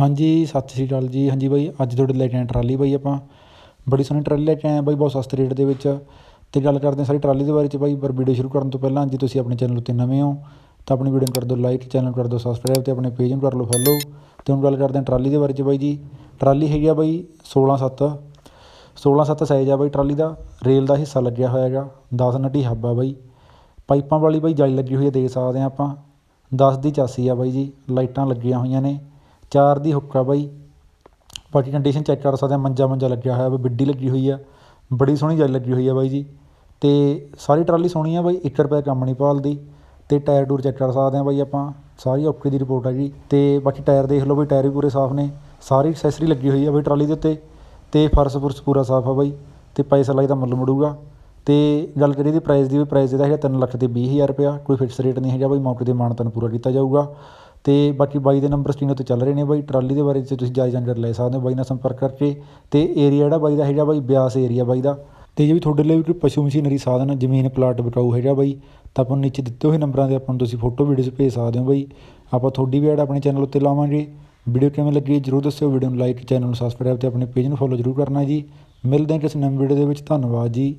ਹਾਂਜੀ, ਸਤਿ ਸ਼੍ਰੀ ਅਕਾਲ ਜੀ। ਹਾਂਜੀ ਬਾਈ, ਅੱਜ ਤੁਹਾਡੇ ਲੈ ਕੇ ਆਏ ਟਰਾਲੀ ਬਾਈ ਆਪਾਂ। ਬੜੀ ਸੋਹਣੀ ਟਰਾਲੀ ਲੈ ਕੇ ਆਏ ਹਾਂ ਬਾਈ, ਬਹੁਤ ਸਸਤੇ ਰੇਟ ਦੇ ਵਿੱਚ। ਅਤੇ ਗੱਲ ਕਰਦੇ ਹਾਂ ਸਾਰੀ ਟਰਾਲੀ ਦੇ ਬਾਰੇ 'ਚ ਬਾਈ, ਪਰ ਵੀਡੀਓ ਸ਼ੁਰੂ ਕਰਨ ਤੋਂ ਪਹਿਲਾਂ ਜੇ ਤੁਸੀਂ ਆਪਣੇ ਚੈਨਲ ਉੱਤੇ ਨਵੇਂ ਹੋ, ਤਾਂ ਆਪਣੀ ਵੀਡੀਓ ਨੂੰ ਕਰ ਦਿਓ ਲਾਈਕ ਚੈਨਲ ਨੂੰ ਕਰ ਦਿਓ ਸਬਸਕ੍ਰਾਈਬ ਅਤੇ ਆਪਣੇ ਪੇਜ ਨੂੰ ਕਰ ਲਓ ਫੋਲੋ ਅਤੇ ਹੁਣ ਗੱਲ ਕਰਦੇ ਹਾਂ ਟਰਾਲੀ ਦੇ ਬਾਰੇ 'ਚ ਬਾਈ ਜੀ। ਟਰਾਲੀ ਹੈਗੀ ਆ ਬਾਈ 16 7 16 7 ਸਾਈਜ਼ ਆ ਬਾਈ ਟਰਾਲੀ ਦਾ। ਰੇਲ ਦਾ ਹਿੱਸਾ ਲੱਗਿਆ ਹੋਇਆ ਹੈਗਾ। 10 ਨਟੀ ਹੱਬ ਆ ਬਾਈ। ਪਾਈਪਾਂ ਵਾਲੀ ਬਾਈ ਜਾਲੀ ਲੱਗੀ ਹੋਈ ਹੈ ਦੇਖ ਸਕਦੇ ਹਾਂ ਆਪਾਂ। 10 ਦੀ ਚਾਸੀ ਆ ਬਾਈ ਜੀ। ਲਾਈਟਾਂ ਲੱਗੀਆਂ ਹੋਈਆਂ ਨੇ। ਚਾਰ ਦੀ ਹੁੱਕ ਆ ਬਾਈ। ਬਾਕੀ ਕੰਡੀਸ਼ਨ ਚੈੱਕ ਕਰ ਸਕਦੇ ਆ, ਮੰਜਾ ਮੰਜਾ ਲੱਗਿਆ ਹੋਇਆ ਬਿੱਡੀ ਲੱਗੀ ਹੋਈ ਆ, ਬੜੀ ਸੋਹਣੀ ਜਾਲੀ ਲੱਗੀ ਹੋਈ ਆ ਬਾਈ ਜੀ। ਤੇ ਸਾਰੀ ਟਰਾਲੀ ਸੋਹਣੀ ਆ ਬਾਈ 1 ਰੁਪਏ ਕੰਮ ਨਹੀਂ ਭਾਲਦੀ। ਤੇ ਟਾਇਰ ਟੂਰ ਚੈੱਕ ਕਰ ਸਕਦੇ ਆ ਬਾਈ ਆਪਾਂ, ਸਾਰੀ ਓਕੇ ਦੀ ਰਿਪੋਰਟ ਆ ਜੀ। ਤੇ ਬਾਕੀ ਟਾਇਰ ਦੇਖ ਲਓ ਵੀ ਟਾਇਰ ਵੀ ਪੂਰੇ ਸਾਫ਼ ਨੇ, ਸਾਰੀ ਐਕਸੈਸਰੀ ਲੱਗੀ ਹੋਈ ਆ ਬਾਈ ਟਰਾਲੀ ਦੇ ਉੱਤੇ। ਤੇ ਫਰਸ਼ ਫੁਰਸ਼ ਪੂਰਾ ਸਾਫ਼ ਆ ਬਾਈ, ਤੇ ਪੈਸਾ ਲਾਈ ਦਾ ਮੁੱਲ ਮੁੜੂਗਾ। ਤੇ ਗੱਲ ਕਰੀਏ ਦੀ ਪ੍ਰਾਈਸ ਦੀ, ਵੀ ਪ੍ਰਾਈਸ ਇਹਦਾ ਹੈਗਾ 3 ਲੱਖ ਤੇ 20000 ਰੁਪਇਆ, ਕੋਈ ਫਿਕਸ ਰੇਟ ਨਹੀਂ ਹੈਗਾ ਬਾਈ ਮੌਕੇ ਤੇ ਮਾਨਤਨ ਪੂਰਾ ਕੀਤਾ ਜਾਊਗਾ। ਅਤੇ ਬਾਕੀ ਬਾਈ ਦੇ ਨੰਬਰ ਸਕਰੀਨ ਉੱਤੇ ਚੱਲ ਰਹੇ ਨੇ ਬਾਈ, ਟਰਾਲੀ ਦੇ ਬਾਰੇ 'ਚ ਤੁਸੀਂ ਜ਼ਿਆਦਾ ਜਾਣਕਾਰੀ ਲੈ ਸਕਦੇ ਹੋ ਬਾਈ ਨਾਲ ਸੰਪਰਕ ਕਰਕੇ ਅਤੇ ਏਰੀਆ ਜਿਹੜਾ ਬਾਈ ਦਾ ਹੈਗਾ ਬਾਈ ਬਿਆਸ ਏਰੀਆ ਬਾਈ ਦਾ। ਅਤੇ ਜੇ ਵੀ ਤੁਹਾਡੇ ਲਈ ਵੀ ਕੋਈ ਪਸ਼ੂ ਮਸ਼ੀਨਰੀ ਸਾਧਨ ਜ਼ਮੀਨ ਪਲਾਟ ਵਿਕਾਊ ਹੈਗਾ ਬਾਈ। ਤਾਂ ਆਪਾਂ ਨੂੰ ਨੀਚੇ ਦਿੱਤੇ ਹੋਏ ਨੰਬਰਾਂ 'ਤੇ ਆਪਾਂ ਨੂੰ ਤੁਸੀਂ ਫੋਟੋ ਵੀਡੀਓਜ਼ ਭੇਜ ਸਕਦੇ ਹੋ ਬਾਈ। ਆਪਾਂ ਤੁਹਾਡੀ ਵੀ ਐਡ ਆਪਣੇ ਚੈਨਲ ਉੱਤੇ ਲਾਵਾਂਗੇ। ਵੀਡੀਓ ਕਿਵੇਂ ਲੱਗੀ ਜਰੂਰ ਦੱਸਿਓ ਵੀਡੀਓ ਨੂੰ ਲਾਈਕ ਚੈਨਲ ਨੂੰ ਸਬਸਕ੍ਰਾਈਬ ਤੇ ਆਪਣੇ ਪੇਜ ਨੂੰ ਫੋਲੋ ਜਰੂਰ ਕਰਨਾ ਜੀ। ਮਿਲਦੇ ਹਾਂ ਕਿਸੇ ਨਵੇਂ ਵੀਡੀਓ ਦੇ ਵਿੱਚ, ਧੰਨਵਾਦ ਜੀ।